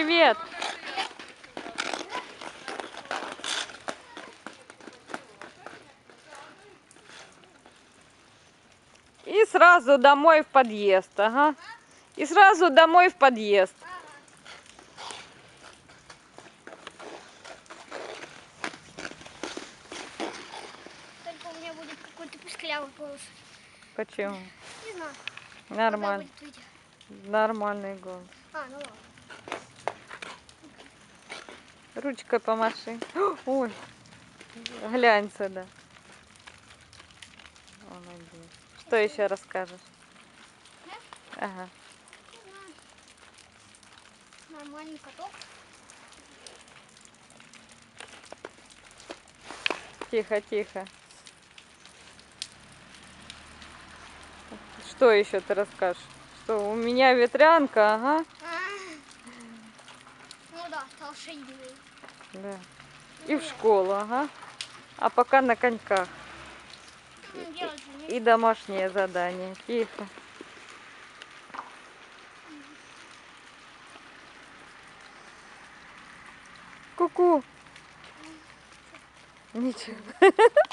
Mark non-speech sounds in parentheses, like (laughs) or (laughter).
Привет. И сразу домой в подъезд, ага. И сразу домой в подъезд. Только у меня будет какой-то писклявый голос. Почему? Не знаю. Нормально. Нормальный голос. А, ну ладно. Ручкой помаши. (gasps) Ой, глянь сюда. Что еще расскажешь? Ага. Нормальный каток. Тихо, тихо. Что еще ты расскажешь? Что у меня ветрянка, ага. Ну да. И в школу, ага. А пока на коньках. Ну, же не- И домашнее задание. Тихо. Ку-ку. Ничего. (laughs)